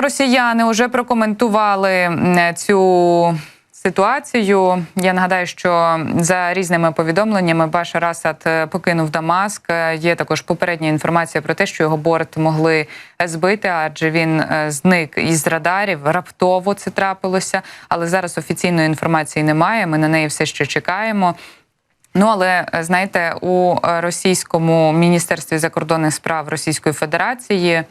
росіяни вже прокоментували цю ситуацію. Я нагадаю, що за різними повідомленнями Башар Асад е, покинув Дамаск. Е, Є також попередня інформація про те, що його борт могли збити, адже він е, зник із радарів. Раптово це трапилося, але зараз офіційної інформації немає. Ми на неї все ще чекаємо. Ну але знаєте, у російському міністерстві закордонних справ Російської Федерації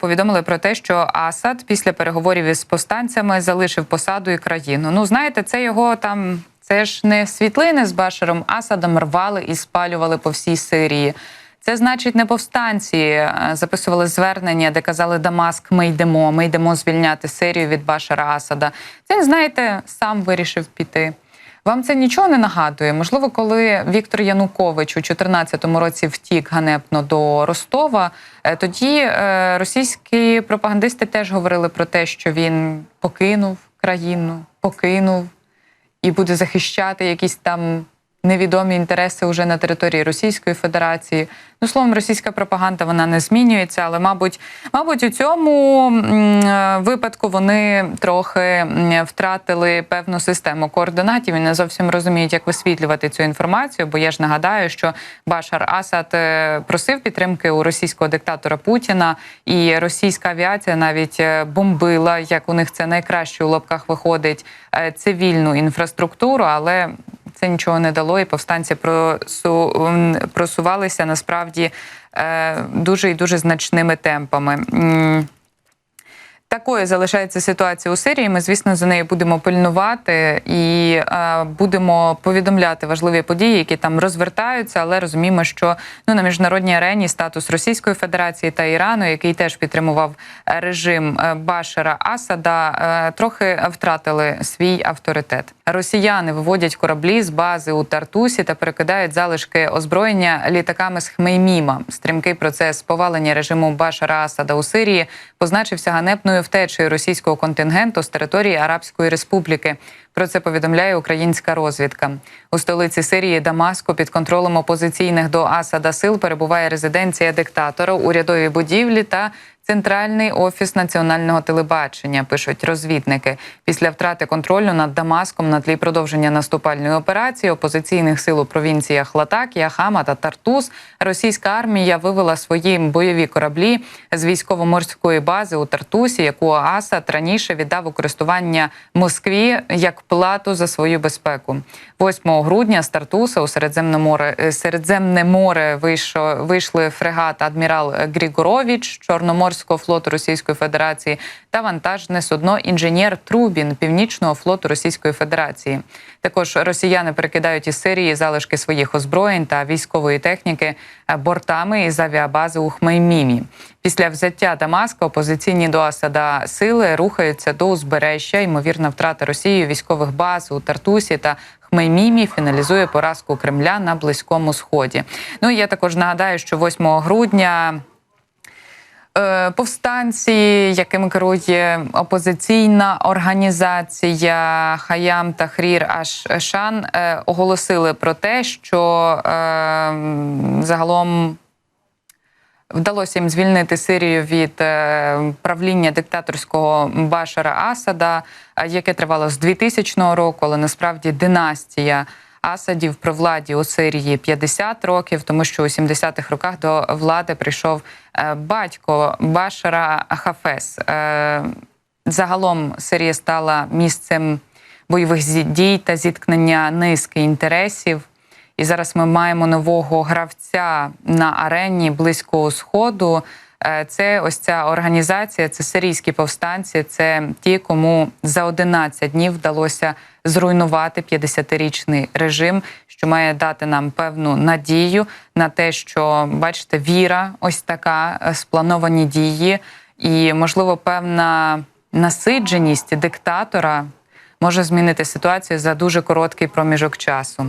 повідомили про те, що Асад після переговорів із повстанцями залишив посаду і країну. Ну знаєте, це його там. Це ж не світлини з Башаром Асадом рвали і спалювали по всій Сирії. Це значить, не повстанці е, записували звернення, де казали Дамаск, ми йдемо, ми йдемо звільняти Сирію від Башара Асада. Це знаєте, сам вирішив піти. Вам це нічого не нагадує? Можливо, коли Віктор Янукович у 2014 році втік ганебно до Ростова, е, тоді е, російські пропагандисти теж говорили про те, що він покинув країну, покинув і буде захищати якісь там невідомі інтереси вже на території Російської Федерації. Ну, словом, російська пропаганда вона не змінюється, але, мабуть, мабуть, у цьому е, випадку вони трохи втратили певну систему координатів і не зовсім розуміють, як висвітлювати цю інформацію. Бо я ж нагадаю, що Башар Асад е, просив підтримки у російського диктатора Путіна, і російська авіація навіть е, бомбила, як у них це найкраще у лапках виходить, цивільну інфраструктуру, але це нічого не дало, і повстанці просу, просувалися насправді е, дуже і дуже значними темпами. Такою залишається ситуація у Сирії. Ми, звісно, за нею будемо пильнувати і е, будемо повідомляти важливі події, які там розвертаються, але розуміємо, що ну на міжнародній арені статус Російської Федерації та Ірану, який теж підтримував е, режим е, Башара Асада, е, трохи втратили свій авторитет. Росіяни виводять кораблі з бази у Тартусі та перекидають залишки озброєння літаками з Хмейміма. Стрімкий процес повалення режиму Башара Асада у Сирії позначився ганебною втечею російського контингенту з території Арабської Республіки. Про це повідомляє українська розвідка. У столиці Сирії Дамаску під контролем опозиційних до Асада сил перебуває резиденція диктатора, урядові будівлі та центральний офіс національного телебачення. Пишуть розвідники. Після втрати контролю над Дамаском на тлі продовження наступальної операції опозиційних сил у провінціях Латакія, Хама та Тартус російська армія вивела свої бойові кораблі з військово-морської бази у Тартусі, яку Асад раніше віддав у користування Москві як плату за свою безпеку. 8 грудня з Тартуса у Середземне море е, Середземне море вийшло вийшли фрегат адмірал Грігорович Чорноморського флоту Російської Федерації та вантажне судно інженер Трубін Північного флоту Російської Федерації. Також росіяни перекидають із Сирії залишки своїх озброєнь та військової техніки е, бортами із авіабази у Хмеймімі. Після взяття Дамаска опозиційні до Асада сили рухаються до узбережжя. Ймовірна втрата Росією військових баз у Тартусі та Хмеймімі фіналізує поразку Кремля на близькому сході. Ну я також нагадаю, що 8 грудня. Е, Повстанці, якими керує опозиційна організація Хаям Тахрір Аш-Шан, е, оголосили про те, що е, загалом вдалося їм звільнити Сирію від е, правління диктаторського Башара Асада, е, яке тривало з 2000 року, але насправді династія. Асадів при владі у Сирії 50 років, тому що у 70-х роках до влади прийшов е, батько Башара Хафес. Загалом Сирія стала місцем бойових дій та зіткнення низки інтересів. І зараз ми маємо нового гравця на арені Близького Сходу. Е, Це ось ця організація, це сирійські повстанці, це ті, кому за 11 днів вдалося зруйнувати 50-річний режим, що має дати нам певну надію на те, що бачите, віра, ось така, е, сплановані дії, і можливо певна насидженість диктатора може змінити ситуацію за дуже короткий проміжок часу.